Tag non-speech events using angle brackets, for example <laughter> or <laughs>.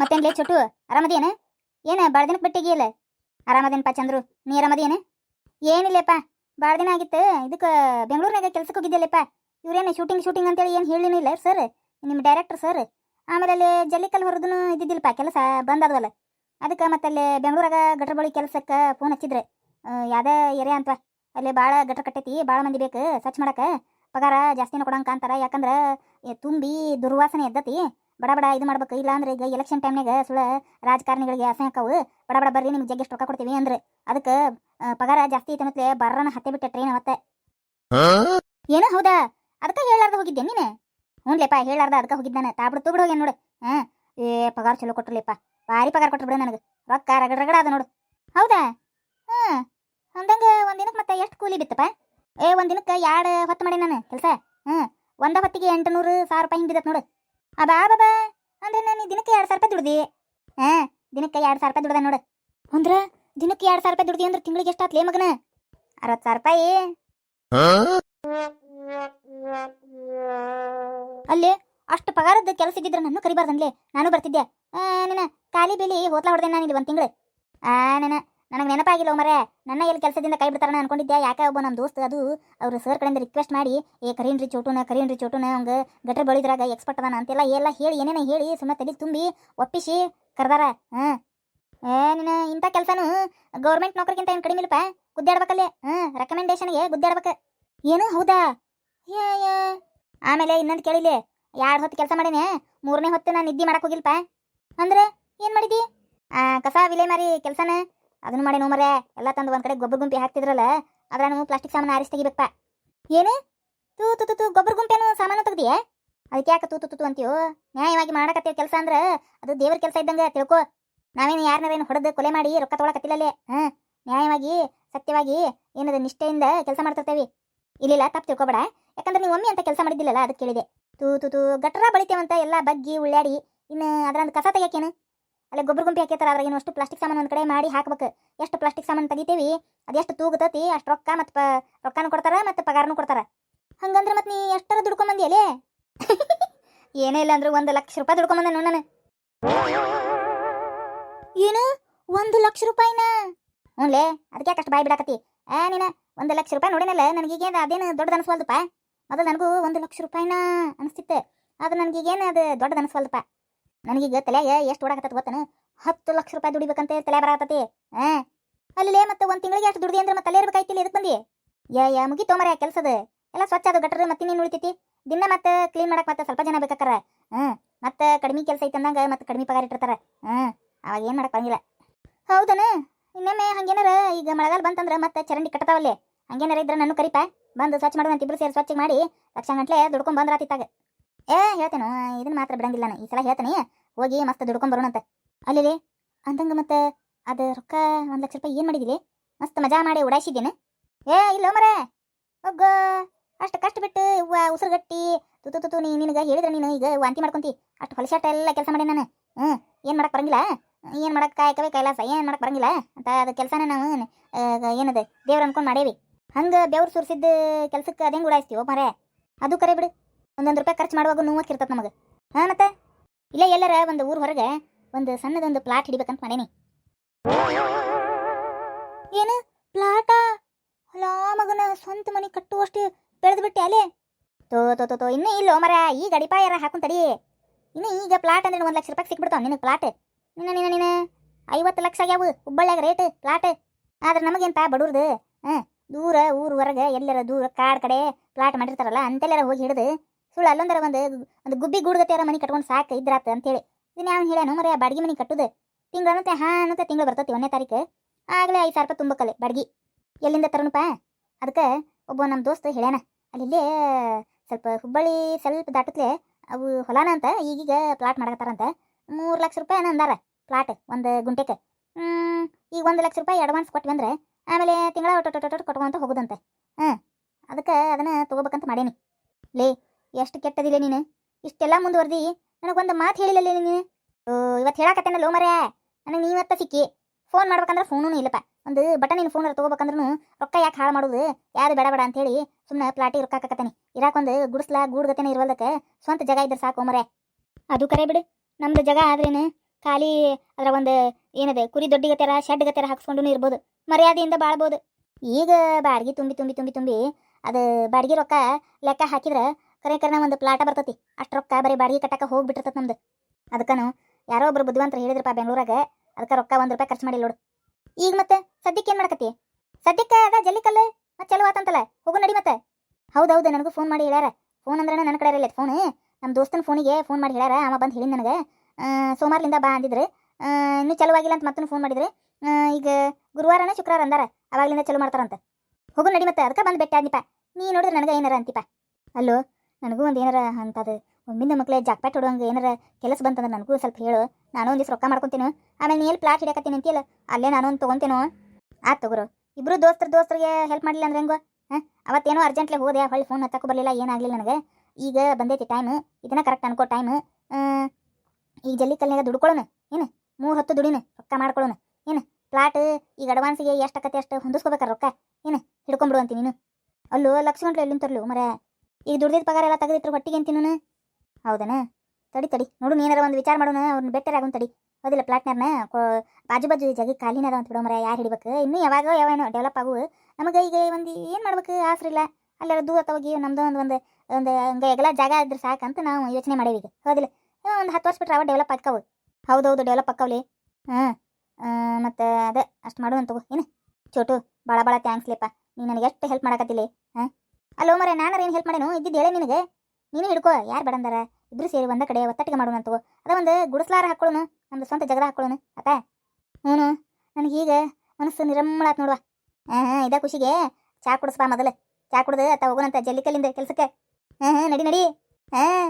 ಮತ್ತೇನ್ಲೇ ಚೊಟ್ಟು, ಆರಾಮದೇನ? ಏನ ಭಾಳ ದಿನಕ್ಕೆ ಬಿಟ್ಟಿಗಿಲ್ಲ ಆರಾಮದೇನಪ್ಪ ಚಂದ್ರು, ನೀ ಆರಾಮದೇನ? ಏನಿಲ್ಲಪ್ಪ ಭಾಳ ದಿನ ಆಗಿತ್ತು, ಇದಕ್ಕೆ ಬೆಂಗಳೂರಿನಾಗ ಕೆಲ್ಸಕ್ಕೆ ಹೋಗಿದ್ದಿಲ್ಲಪ್ಪ. ಇವ್ರೇನು ಶೂಟಿಂಗ್ ಶೂಟಿಂಗ್ ಅಂತೇಳಿ ಏನು ಹೇಳಿನೂ ಇಲ್ಲ ಸರ್ ನಿಮ್ಮ ಡೈರೆಕ್ಟರ್ ಸರ್ ಆಮೇಲೆ ಅಲ್ಲಿ ಜಲ್ಲಿಕಲ್ ಹೊರದೂ ಇದ್ದಿದ್ದಿಲ್ಲಪ್ಪ, ಕೆಲಸ ಬಂದದವಲ್ಲ. ಅದಕ್ಕೆ ಮತ್ತೆ ಅಲ್ಲಿ ಬೆಂಗಳೂರಾಗ ಗಟ್ರ ಬಳಿ ಕೆಲಸಕ್ಕೆ ಫೋನ್ ಹಚ್ಚಿದ್ರೆ. ಯಾವುದೇ ಏರಿಯಾ ಅಂತ? ಅಲ್ಲಿ ಭಾಳ ಗಟ್ರ ಕಟ್ಟೈತಿ ಭಾಳ ಮಂದಿ ಬೇಕು, ಸ್ವಚ್ಛ ಮಾಡಕ್ಕೆ ಪಗಾರ ಜಾಸ್ತಿನ ಕೊಡಂಗೆ ಅಂತಾರ ಯಾಕಂದ್ರೆ ತುಂಬಿ ದುರ್ವಾಸನೆ ಎದ್ದತಿ. ಬಡ ಬಡ ಇದು ಮಾಡ್ಬೇಕು. ಇಲ್ಲ ಅಂದ್ರೆ ಈಗ ಎಲೆಕ್ಷನ್ ಟೈಮ್ನಾಗ ಸುಳ ರಾಜಕಾರಣಿಗಳಿಗೆ ಅಸಹ್ಯ ಹಾಕವು ಬಡ ಬಡ ಬರ್ರಿ ನಿಮ್ಗೆ ಜಗ್ಗಿಷ್ಟು ರೊಕ್ಕ ಕೊಡ್ತೀವಿ ಅಂದ್ರೆ ಅದಕ್ಕೆ ಪಗಾರ ಜಾಸ್ತಿ ಐತೆ ಮತ್ತೆ ಬರ್ರನ ಹತ್ತೆ ಬಿಟ್ಟೆ ಟ್ರೈನ್ ಮತ್ತೆ ಏನು? ಹೌದಾ? ಅದಕ್ಕೆ ಹೇಳಾರ್ದ ಹೋಗಿದ್ದೆ ನೀನು? ಹ್ಞೂನ್ಲೆಪ್ಪ ಹೇಳಾರ್ದ ಅದಕ್ಕೆ ಹೋಗಿದ್ದ ನಾನು. ತಾಬಿಡು ತುಬಿಡು ಹೋಗ್ಯಾನ ನೋಡು. ಹಾಂ? ಏ ಪಗಾರ ಚಲೋ ಕೊಟ್ರಲಿಪ್ಪ ಭಾರಿ ಪಗಾರ ಕೊಟ್ರು ಬಿಡು ನನಗೆ. ರೊಕ್ಕ ರಗಡ ರಗಡ ಅದ ನೋಡು. ಹೌದಾ? ಹಾಂ. ಅಂದಂಗೆ ಒಂದಿನಕ್ಕೆ ಮತ್ತೆ ಎಷ್ಟು ಕೂಲಿ ಬಿತ್ತಪ್ಪ? ಏ ಒಂದಿನಕ್ಕೆ ಎರಡು ಹೊತ್ತು ಮಾಡಿ ನಾನು ಕೆಲಸ? ಹ್ಞೂ ಒಂದ ಹೊತ್ತಿಗೆ ಎಂಟುನೂರು ಸಾವಿರ ರೂಪಾಯಿ ಹಿಂಗೆ ಬಿದ್ದತ್ ನೋಡು. ಅಬಾ ಬಾಬಾ ಅಂದ್ರೆ ನಾನು ದಿನಕ್ಕೆ ಎರಡು ಸಾವಿರ ರೂಪಾಯಿ ದುಡ್ದಿ? ಹಾ, ದಿನಕ್ಕೆ ಎರಡು ಸಾವಿರ ರೂಪಾಯಿ ದುಡ್ದ ನೋಡು. ಅಂದ್ರೆ ದಿನಕ್ಕೆ ಎರಡು ಸಾವಿರ ರೂಪಾಯಿ ದುಡ್ದಿ ಅಂದ್ರೆ ತಿಂಗಳಿಗೆ ಎಷ್ಟಾತ್ಲೇ ಮಗನ? ಅರವತ್ತು ಸಾವಿರ ರೂಪಾಯಿ. ಅಲ್ಲಿ ಅಷ್ಟು ಪಗಾರದ ಕೆಲಸ ಇದ್ದಿದ್ರೆ ನಾನು ಕರಿಬಾರ್ದನ್ಲೇ. ನಾನು ಬರ್ತಿದ್ದೆ. ನಿನ್ನ ಖಾಲಿ ಬೇಲಿ ಹೋತ್ಲಾ ಹೊಡೆದೆ ನಾನು ಇಲ್ಲಿ ಒಂದು ತಿಂಗಳು. ಆ, ನನ್ನ ನನಗೆ ನೆನಪಾಗಿಲ್ಲ ಮರೆ ನನ್ನ ಎಲ್ಲಿ ಕೆಲಸದಿಂದ ಕೈ ಬಿಡ್ತಾರನ ಅನ್ಕೊಂಡಿದ್ದೆ ಯಾಕೆ ಒಬ್ಬ ನಮ್ಮ ದೋಸ್ತ ಅದು? ಅವ್ರು ಸರ್ ಕಡೆಯಿಂದ ರಿಕ್ವೆಸ್ಟ್ ಮಾಡಿ, ಏ ಕರೀನ್ರಿ ಚೋಟುನ ಕರೀನ್ರಿ ಚೋಟುನ, ಅವ್ಗೆ ಗಟ್ರ ಬಳಿದ್ರಾಗ ಎಕ್ಸ್ಪರ್ಟ್ ಅದಾನ ಅಂತೆಲ್ಲ ಎಲ್ಲ ಹೇಳಿ, ಏನೇನ ಹೇಳಿ ಸುಮ್ಮನೆ ತಲೆ ತುಂಬಿ ಒಪ್ಪಿಸಿ ಕರ್ದಾರ. ಏ, ನಿನ್ನ ಇಂಥ ಕೆಲಸನೂ ಗೌರ್ಮೆಂಟ್ ನೌಕರಿಗಿಂತ ಏನು ಕಡಿಮೆ ಇಲ್ಲಪ್ಪ? ಗುದ್ದಾಡ್ಬೇಕಲ್ಲೇ. ಹಾಂ ರೆಕಮೆಂಡೇಶನ್ಗೆ ಗುದ್ದಾಡ್ಬೇಕು. ಏನು ಹೌದಾ? ಏ ಆಮೇಲೆ ಇನ್ನೊಂದು ಕೇಳಿಲ್ಲ ಎರಡು ಹೊತ್ತು ಕೆಲಸ ಮಾಡೇನೆ, ಮೂರನೇ ಹೊತ್ತು ನಾನು ನಿದ್ದೆ ಮಾಡೋಕೆ ಹೋಗಿಲ್ಪ? ಅಂದ್ರೆ ಏನು ಮಾಡಿದಿ? ಕಸ ವಿಲೇಮಾರಿ ಕೆಲಸನ ಅದನ್ನು ಮಾಡಿ ಮರೆ ಎಲ್ಲ ತಂದು ಒಂದ್ ಕಡೆ ಗೊಬ್ಬರ ಗುಂಪಿ ಹಾಕ್ತಿದ್ರಲ್ಲ ಅದ್ರಾನು ಪ್ಲಾಸ್ಟಿಕ್ ಸಾಮಾನು ಆರಿಸಿ ತೆಗಿಬೇಕಪ್ಪ ಏನು? ತೂ, ತು ತು ಗೊಬ್ಬರ ಗುಂಪೇನು ಸಾಮಾನು ತೆಗ್ದಿಯೇ? ಅದಕ್ಕೆ ಯಾಕೆ ತೂ, ತು ಅಂತೀವೋ ನ್ಯಾಯವಾಗಿ ಮಾಡಕತ್ತೀವಿ ಕೆಲಸ ಅಂದ್ರೆ ಅದು ದೇವ್ರ ಕೆಲಸ ಇದ್ದಂಗೆ ತಿಳ್ಕೊ. ನಾವೇನು ಯಾರನ್ನೇನು ಹೊಡೆದು ಕೊಲೆ ಮಾಡಿ ರೊಕ್ಕ ತೊಗೊಳಕತ್ತಿಲ್ಲಲ್ಲೇ? ಹಾಂ? ನ್ಯಾಯವಾಗಿ, ಸತ್ಯವಾಗಿ ಏನದು ನಿಷ್ಠೆಯಿಂದ ಕೆಲಸ ಮಾಡ್ತಿರ್ತೇವೆ. ಇಲ್ಲಿಲ್ಲ, ತಪ್ಪು ತಿಳ್ಕೊಬೇಡ. ಯಾಕಂದ್ರೆ ನೀವು ಒಮ್ಮೆ ಅಂತ ಕೆಲಸ ಮಾಡಿದ್ದಿಲ್ಲಲ್ಲ, ಅದಕ್ಕೆ ಕೇಳಿದೆ. ತೂ, ತು ತು, ಗಟ್ರ ಬಳಿತೇವಂತ ಎಲ್ಲ ಬಗ್ಗಿ, ಉಳ್ಳಾಡಿ, ಇನ್ನು ಅದರಂದು ಕಸ ತೆಗಿಯಕೇನು ಅಲ್ಲೇ ಗೊಬ್ಬರ ಗುಂಪಿ ಹಾಕಿರ್ತಾರೆ ಅದ್ರಾಗ ಏನು ಅಷ್ಟು ಪ್ಲಾಸ್ಟಿಕ್ ಸಾಮಾನು ಒಂದು ಕಡೆ ಮಾಡಿ ಹಾಕ್ಬೇಕು. ಎಷ್ಟು ಪ್ಲಾಸ್ಟಿಕ್ ಸಾಮಾನು ತೆಗಿತೀವಿ ಅದೆಷ್ಟು ತೂಗುತ್ತತಿ ಅಷ್ಟು ರೊಕ್ಕ ಮತ್ತು ಪ, ರೊಕ್ಕನೂ ಕೊಡ್ತಾರ ಮತ್ತು ಪಗಾರನೂ ಕೊಡ್ತಾರ. ಹಂಗಂದ್ರೆ ಮತ್ತೆ ನೀ ಎಷ್ಟರ ದುಡ್ಕೊಂಬಂದಿಯಲೇ <laughs> ಏನೇ ಇಲ್ಲ ಅಂದ್ರೆ ಒಂದು ಲಕ್ಷ ರೂಪಾಯಿ ದುಡ್ಕೊಂಬಂದೆ ನೋಡ್ ನಾನು. ಏನು? ಒಂದು ಲಕ್ಷ ರೂಪಾಯಿನ? ಹ್ಞೂಲೇ ಅದಕ್ಕೆ ಯಾಕೆ ಅಷ್ಟು ಬಾಯಿ ಬಿಡಾಕತಿ ಏ ನೀನ, ಒಂದು ಲಕ್ಷ ರೂಪಾಯಿ ನೋಡಿನಲ್ಲ, ನನಗೀಗೇನು ಅದೇನು ದೊಡ್ಡದು ಅನಿಸ್ವಲ್ದಪ್ಪ ಮೊದಲು ನನಗೂ ಒಂದು ಲಕ್ಷ ರೂಪಾಯಿನ ಅನಿಸ್ತಿತ್ತು. ಅದು ನನಗೀಗೇನು ಅದು ದೊಡ್ಡದು ಅನಿಸ್ವಲ್ದಪ್ಪ ನನಗೀಗ ತಲೆಯಾಗ ಎಷ್ಟು ಓಡಾಕತ್ತ ಗೊತ್ತನ? ಹತ್ತು ಲಕ್ಷ ರೂಪಾಯಿ ದುಡಿಬೇಕಂತ ತಲೆ ಬರಾಕತ್ತತಿ. ಹಾ ಅಲ್ಲಿ ಮತ್ತೆ ಒಂದು ತಿಂಗಳಿಗೆ ಎಷ್ಟು ದುಡ್ದಿ ಅಂದ್ರೆ ಮತ್ತೆ ತಲೆ ಇರ್ಬೇಕಾಯ್ತಿಲ್ಲ ಇದಕ್ಕೆ ಬಂದಿ? ಯಾ ಯಾ ಮುಗಿ ಮರ ಕೆಲಸದ. ಎಲ್ಲ ಸ್ವಚ್ಛ ಅದು ಗಟ್ಟರ ಮತ್ತೆ ನೀನು ಉಳಿತೈತಿ? ದಿನ ಮತ್ತೆ ಕ್ಲೀನ್ ಮಾಡಕ್ ಮತ್ತೆ ಸ್ವಲ್ಪ ಜನ ಬೇಕಾಕಾರ. ಹ್ಮ್ ಮತ್ತೆ ಕಡಿಮೆ ಕೆಲಸ ಐತೆ ಅಂದಂಗ ಮತ್ತೆ ಕಡಿಮೆ ಪಗಾರ ಇಟ್ಟಿರ್ತಾರ. ಹ್ಮ್ ಅವಾಗ ಏನು ಮಾಡಕ್ ಬಂದಿಲ್ಲ ಹೌದನ? ಇನ್ನೊಮ್ಮೆ ಹಂಗೇನಾರ ಈಗ ಮಳೆಗಾಲ ಬಂತಂದ್ರೆ ಮತ್ತೆ ಚರಂಡಿ ಕಟ್ತಾವಲ್ಲೇ ಹಂಗೇನಾರ ಇದ್ರೆ ನಾನು ಕರಿಪ? ಬಂದು ಸ್ವಚ್ಛ ಮಾಡುವಂತ ಇಬ್ರು ಸೇರಿ ಸ್ವಚ್ಛ ಮಾಡಿ ಲಕ್ಷ ಗಂಟ್ಲೆ ದುಡ್ಕೊಂಡ್ ಬಂದ್ರಾತಿತ್ತಾಗ ಏ, ಹೇಳ್ತೇನೆ ಇದನ್ನ ಮಾತ್ರ ಬಿಡಂಗಿಲ್ಲ ನಾನು. ಈ ಸಲ ಹೇಳ್ತೇನೆ, ಹೋಗಿ ಮಸ್ತ್ ಅಂತ. ಅಲ್ಲಿ ಅಂತಂಗ ಮತ್ತೆ ಅದು ರೊಕ್ಕ ಒಂದು ಲಕ್ಷ ರೂಪಾಯಿ ಏನು ಮಾಡಿದಿರಿ ಮಸ್ತ್ ಮಜಾ ಮಾಡಿ ಉಡಾಯಿಸಿದ್ದೇನೆ. ಏ, ಇಲ್ಲ ಮರೆ. ಒಗ್ಗ, ಅಷ್ಟು ಕಷ್ಟ ಬಿಟ್ಟು ಉಸಿರುಗಟ್ಟಿ ತುತು ತುತು ನೀ, ನಿನಗೆ ಹೇಳಿದ್ರೆ ನೀನು, ಈಗ ವಾಂತಿ ಮಾಡ್ಕೊಂತಿ. ಅಷ್ಟು ಹೊಲಸಾಟ ಎಲ್ಲ ಕೆಲಸ ಮಾಡಿ ನಾನು. ಹ್ಞೂ ಏನು ಮಾಡಕ್ಕೆ ಬರಂಗಿಲ್ಲ? ಏನು ಮಾಡಕ್ಕೆ ಕಾಯಕವೇ ಕೈಲಾಸ? ಏನು ಮಾಡಕ್ಕೆ ಬರಂಗಿಲ್ಲ? ಅಂತ ಅದು ಕೆಲಸನ ನಾವು ಏನದು, ದೇವ್ರ ಅನ್ಕೊಂಡು ಮಾಡೇವಿ. ಹಂಗೆ ಬೆವ್ರು ಸುರಿಸಿದ್ದ ಕೆಲಸಕ್ಕೆ ಅದೇನು ಓಡಾಯಿಸ್ತೀವೋ ಮರೆ. ಅದು ಕರೆ ಬಿಡು. ಒಂದೊಂದು ರೂಪಾಯಿ ಖರ್ಚು ಮಾಡುವಾಗ ನೋವಾಗಿರ್ತದೆ ನಮಗೆ. ಹಾಂ, ಮತ್ತೆ? ಇಲ್ಲ ಎಲ್ಲರ ಒಂದು ಊರು ಹೊರಗೆ ಒಂದು ಸಣ್ಣದೊಂದು ಪ್ಲಾಟ್ ಹಿಡಿಬೇಕಂತ ಮಾಡೇನಿ. ಏನು? ಪ್ಲಾಟ ಅಲ್ಲ ಮಗನ ಸ್ವಂತ ಮನೆ ಕಟ್ಟುವಷ್ಟು ಬೆಳೆದು ಬಿಟ್ಟೆ ಅಲೆ ತೋ ತೋ ತೋ ತೋ, ಇನ್ನೂ ಇಲ್ಲೋ ಮರ ಈಗ ಅಡಿಪಾಯರ ಹಾಕೊಂತಡಿ ಇನ್ನು ಈಗ ಪ್ಲಾಟ್ ಅಂದ್ರೆ ಒಂದು ಲಕ್ಷ ರೂಪಾಯಿ ಸಿಕ್ಬಿಡ್ತಾವ ನಿನಗೆ ಪ್ಲಾಟ್ ನಿನ್ನ ನಿನ್ನ ನಿನ್ನ. ಐವತ್ತು ಲಕ್ಷ ಆಗ್ಯಾವು, ಹುಬ್ಬಳ್ಳಿಯಾಗ ರೇಟ್ ಪ್ಲಾಟ್ ಆದ್ರೆ ನಮಗೇಂತ ಬಡವ್ರದು ಹಾಂ, ದೂರ ಊರು ಹೊರಗೆ ಎಲ್ಲರ ದೂರ ಕಾಡ್ ಕಡೆ ಪ್ಲಾಟ್ ಮಾಡಿರ್ತಾರಲ್ಲ, ಅಂತೆಲ್ಲರ ಹೋಗಿ ಹಿಡಿದು ಸುಳ್ಳು ಅಲ್ಲೊಂದರ ಒಂದು ಒಂದು ಗುಬ್ಬಿ ಗೂಡ್ಗತಿಯರ ಮನೆ ಕಟ್ಕೊಂಡು ಸಾಕು ಇದ್ರಾತ ಅಂತೇಳಿ. ಇದನ್ನ ಯಾವ ಹೇಳ್ಯಾನು ಮರ ಬಾಡಿಗೆ ಮನೆ ಕಟ್ಟುದು. ತಿಂಗಳಂತೆ ಹಾ ಅನ್ನತ್ತೆ, ತಿಂಗಳು ಬರ್ತತಿ ಒಂದನೇ ತಾರೀಕು. ಆಗಲೇ ಐದು ಸಾವಿರ ರೂಪಾಯಿ ತುಂಬಕ್ಕಲ್ಲಿ ಬಾಡಿಗೆ. ಎಲ್ಲಿಂದ ತರೋಣಪ್ಪ ಅದಕ್ಕೆ ಒಬ್ಬ ನಮ್ಮ ದೋಸ್ತ ಹೇಳ್ಯಾನ. ಅಲ್ಲಿ ಸ್ವಲ್ಪ ಹುಬ್ಬಳ್ಳಿ ಸ್ವಲ್ಪ ದಾಟತ್ಲೆ ಅವು ಹೊಲಾನ ಅಂತ, ಈಗೀಗ ಪ್ಲಾಟ್ ಮಾಡಕತ್ತಾರಂತ ಮೂರು ಲಕ್ಷ ರೂಪಾಯಿ ಅಂದಾರ ಪ್ಲಾಟ್ ಒಂದು ಗುಂಟೆಕ್ಕೆ ಈಗ ಒಂದು ಲಕ್ಷ ರೂಪಾಯಿ ಅಡ್ವಾನ್ಸ್ ಕೊಟ್ವಿ ಅಂದ್ರೆ ಆಮೇಲೆ ತಿಂಗಳ ಒಟ್ಟು ಕೊಟ್ಕೊಂತ ಹೋಗುದಂತೆ. ಹಾಂ ಅದಕ್ಕೆ ಅದನ್ನು ತೊಗೋಬೇಕಂತ ಮಾಡೇನಿ. ಲೇ ಎಷ್ಟು ಕೆಟ್ಟದಿಲ್ಲ ನೀನು. ಇಷ್ಟೆಲ್ಲ ಮುಂದುವರ್ದಿ. ನನಗೊಂದು ಮಾತು ಹೇಳಿಲ್ಲ ನೀನು. ಓ ಇವತ್ತು ಹೇಳಾಕತ್ತೇನಲ್ಲ ಲೋ ಮರ್ಯಾ ನನಗೆ ನೀವತ್ತ ಸಿಕ್ಕಿ. ಫೋನ್ ಮಾಡ್ಬೇಕಂದ್ರೆ ಫೋನೂ ಇಲ್ಲಪ್ಪ. ಒಂದು ಬಟನ್ ನೀನು ಫೋನ್ ತೊಗೋಬೇಕಂದ್ರೂ ರೊಕ್ಕ ಯಾಕೆ ಹಾಳು ಮಾಡೋದು? ಯಾರು ಬೇಡ ಬೇಡ ಅಂತೇಳಿ ಸುಮ್ಮನೆ ಪ್ಲಾಟಿ ರೊಕ್ಕ ಹಾಕತ್ತೇನೆ ಇರಾಕೊಂದು ಗುಡಿಸ್ಲ ಗೂಡ್ಗತೆನೆ ಇರುವಲ್ದಕ್ಕೆ ಸ್ವಂತ ಜಾಗ ಇದ್ರೆ ಸಾಕು ಮರೆ ಅದು ಕರೆ ಬಿಡು. ನಮ್ದು ಜಾಗ ಆದ್ರೇನು ಖಾಲಿ ಅದರ ಒಂದು ಏನದು ಕುರಿ ದೊಡ್ಡಿಗತ್ತರ ಶೆಡ್ ಗತ್ಯಾರ ಹಾಕ್ಸ್ಕೊಂಡು ಇರ್ಬೋದು. ಮರ್ಯಾದೆಯಿಂದ ಬಾಳ್ಬೋದು. ಈಗ ಬಾಡಿಗೆ ತುಂಬಿ ತುಂಬಿ ತುಂಬಿ ತುಂಬಿ ಅದು ಬಾಡಿಗೆ ರೊಕ್ಕ ಲೆಕ್ಕ ಹಾಕಿದ್ರೆ ಕರೆ ಕರೆನ ಒಂದು ಪ್ಲಾಟ ಬರ್ತತಿ. ಅಷ್ಟು ರೊಕ್ಕ ಬರೀ ಬಾಡಿಗೆ ಕಟ್ಟಕ್ಕೆ ಹೋಗ್ಬಿಟ್ಟಿರ್ತೈತೆ ನಮ್ದು. ಅದಕ್ಕನು ಯಾರೋ ಒಬ್ರು ಬುದ್ಧಿವಂತರು ಹೇಳಿದ್ರಪ್ಪ ಬೆಂಗಳೂರಾಗ, ಅದಕ್ಕೆ ರೊಕ್ಕ ಒಂದು ರೂಪಾಯಿ ಖರ್ಚು ಮಾಡಿ ನೋಡು. ಈಗ ಮತ್ತೆ ಸದ್ಯಕ್ಕೆ ಏನು ಮಾಡಕತ್ತಿ? ಸದ್ಯಕ್ಕೆ ಅದ ಜಲ್ಲಿಕಲ್ಲು ಮತ್ತೆ ಚಲೋ ಆತಂತಲ್ಲ, ಹೋಗು ನಡಿ ಮತ್ತೆ. ಹೌದೌದು, ನನಗೂ ಫೋನ್ ಮಾಡಿ ಹೇಳ್ಯಾರ. ಫೋನ್ ಅಂದ್ರೆ ನನ್ನ ಕಡೆ ಇರಲಿ ಫೋನ್ ನಮ್ಮ ದೋಸ್ತನ ಫೋನಿಗೆ ಫೋನ್ ಮಾಡಿ ಹೇಳ್ಯಾರ, ಅವ ಬಂದು ಹೇಳಿ ನನಗೆ. ಸೋಮವಾರಲಿಂದ ಬಾ ಅಂದಿದ್ರು. ಇನ್ನೂ ಚಲೋ ಆಗಿಲ್ಲ ಅಂತ ಮತ್ತೆ ಫೋನ್ ಮಾಡಿದ್ರೆ. ಈಗ ಗುರುವಾರನ ಶುಕ್ರವಾರ ಅಂದಾರ, ಅವಾಗಲಿಂದ ಚಲೋ ಮಾಡ್ತಾರಂತ. ಹೋಗು ನಡಿ ಮತ್ತೆ, ಅದಕ್ಕೆ ಬಂದು ಬೆಟ್ಟ ಆದ್ನಿಪ್ಪ ನೀ ನೋಡಿದ್ರೆ ನನಗೆ ಏನಾರ ಅಂತಿಪ್ಪ ಅಲ್ಲೋ ನನಗೂ ಒಂದು ಏನಾರ ಅಂತದು. ಒಮ್ಮಿಂದ ಮಕ್ಕಳೇ ಜಾಕ್ಪಾಟ್ ಹೊಡೋಂಗೆ ಏನಾರ ಕೆಲಸ ಬಂತಂದ್ರೆ ನನಗೂ ಸ್ವಲ್ಪ ಹೇಳು. ನಾನು ಒಂದಿವ್ಸ ರೊಕ್ಕ ಮಾಡ್ಕೊತೀನಿ. ಆಮೇಲೆ ನೀ ಎಲ್ಲಿ ಪ್ಲಾಟ್ ಹಿಡಿಯಕತ್ತೀನಿ ಅಂತೀಯಲ್ಲ, ಅಲ್ಲೇ ನಾನು ಒಂದು ತೊಗೊಂತೇನೋ. ಆತ್ ತಗೋರು. ಇಬ್ಬರು ದೋಸ್ತರು ದೋಸ್ತರಿಗೆ ಹೆಲ್ಪ್ ಮಾಡಲಿಲ್ಲ ಅಂದ್ರೆ ಹೆಂಗೋ? ಹಾಂ? ಅವತ್ತೇನೋ ಅರ್ಜೆಂಟ್ಲಿ ಹೋದೆ, ಹೊಳ್ಳಿ ಫೋನ್ ಹತ್ತಕ್ಕೂ ಬರಲಿಲ್ಲ ಏನಾಗಲಿಲ್ಲ ನನಗೆ. ಈಗ ಬಂದೈತಿ ಟೈಮ್ ಇದನ್ನ ಕರೆಕ್ಟ್ ಅನ್ಕೋ ಟೈಮ್ ಈಗ ಜಲ್ಲಿ ಕಲ್ಲಿನಾಗ ದುಡ್ಕೊಳ್ಳೋಣ ಏನು? ಮೂರು ಹೊತ್ತು ದುಡಿನ, ರೊಕ್ಕ ಮಾಡ್ಕೊಳ್ಳೋಣ ಏನು? ಪ್ಲಾಟ್ ಈಗ ಅಡ್ವಾನ್ಸಿಗೆ ಎಷ್ಟು ಅಕ್ಕತ್ತೆ ಅಷ್ಟು ಹೊಂದಿಸ್ಕೋಬೇಕಾರ ರೊಕ್ಕ? ಏನು? ಹಿಡ್ಕೊಂಬಿಡು ಅಂತೀನಿ ನೀನು. ಅಲ್ಲೂ ಲಕ್ಷ ಎಲ್ಲಿಂದ ತರಲು ಮರ ಈಗ ದುಡ್ದಿದ್ದ ಪಗಾರ ಎಲ್ಲ ತೆಗೆದಿಟ್ರು ಹೊಟ್ಟಿಗೆ ಅಂತೀನು ಹೌದನ? ತಡಿ ತಡಿ. ನೋಡು, ನೀನಾರ ಒಂದು ವಿಚಾರ ಮಾಡೋಣ ಅವ್ರನ್ನ ಬೆಟ್ಟರ್ ಆಗೋನ್ ತಡಿ. ಹೌದಿಲ್ಲ, ಪ್ಲಾಟ್ನರ್ನ? ಬಾಜು ಬಾಜು ಜಾಗ ಖಾಲಿನ ಅದಾವ ಅಂತ ಬಿಡೋ ಮರ ಯಾರು ಹಿಡಿಬೇಕು? ಇನ್ನೂ ಯಾವಾಗ ಯಾವೇನೋ ಡೆವಲಪ್ ಆಗು ನಮಗೆ ಈಗ ಒಂದು ಏನು ಮಾಡ್ಬೇಕು? ಆಸರಿಲ್ಲ ಅಲ್ಲೆಲ್ಲ ದೂರ ಹೋಗಿ ನಮ್ದು ಒಂದು ಒಂದು ಒಂದು, ಹಂಗೆ ಎಲ್ಲ ಜಾಗ ಇದ್ರೆ ಸಾಕಂತ ನಾವು ಯೋಚನೆ ಮಾಡೇವಿ ಈಗ. ಹೌದಿಲ್ಲ? ಒಂದು ಹತ್ತು ವರ್ಷ ಬಿಟ್ರೆ ಅವ ಡೆವಲಪ್ ಆಕ್ಕವು ಹೌದೌದು ಡೆವಲಪ್ ಆಕ್ಕವ್ಲಿ ಹಾಂ ಮತ್ತು ಅದೇ, ಅಷ್ಟು ಮಾಡು ಅಂತ ಏನು? ಚೋಟು ಭಾಳ ಭಾಳ ಥ್ಯಾಂಕ್ಸ್ ಲೇಪ. ನೀನು ನನಗೆ ಎಷ್ಟು ಹೆಲ್ಪ್ ಮಾಡಕತ್ತಿಲ್ಲ, ಹಾಂ? ಅಲ್ಲೋ ಮರೆ ನಾನು ಏನು ಹೆಲ್ಪ್ ಮಾಡೇನು? ಇದ್ದಿದ್ದು ಹೇಳೇ ನಿನಗೆ. ನೀನು ಹಿಡ್ಕೋ, ಯಾರು ಬೇಡಂದಾರ? ಇಬ್ರು ಸೇರಿ ಒಂದ ಕಡೆ ಒತ್ತಟ್ಟಿಗೆ ಮಾಡೋಣ ಅಂತವೋ ಅದ ಒಂದು ಗುಡಿಸ್ಲಾರ ಹಾಕೊಳ್ಳೋಣ ನಮ್ದು ಸ್ವಂತ ಜಗಳ ಹಾಕೊಳ್ಳೋಣ ಆತ? ಹ್ಞೂ ನನಗೀಗ ಮನಸ್ಸು ನಿರಮ್ಮಳ ಆತ್ ನೋಡುವ. ಹಾಂ ಹಾಂ ಇದ ಖುಷಿಗೆ ಚಾ ಕುಡಿಸ್ಬಾ ಮೊದಲು. ಚಾ ಕುಡ್ದು ಅತ್ತ ಹೋಗೋಣಂತ ಜಲ್ಲಿಕಲ್ಲಿಂದ ಕೆಲ್ಸಕ್ಕೆ. ಹಾಂ ಹಾಂ ನಡಿ ನಡಿ. ಹಾಂ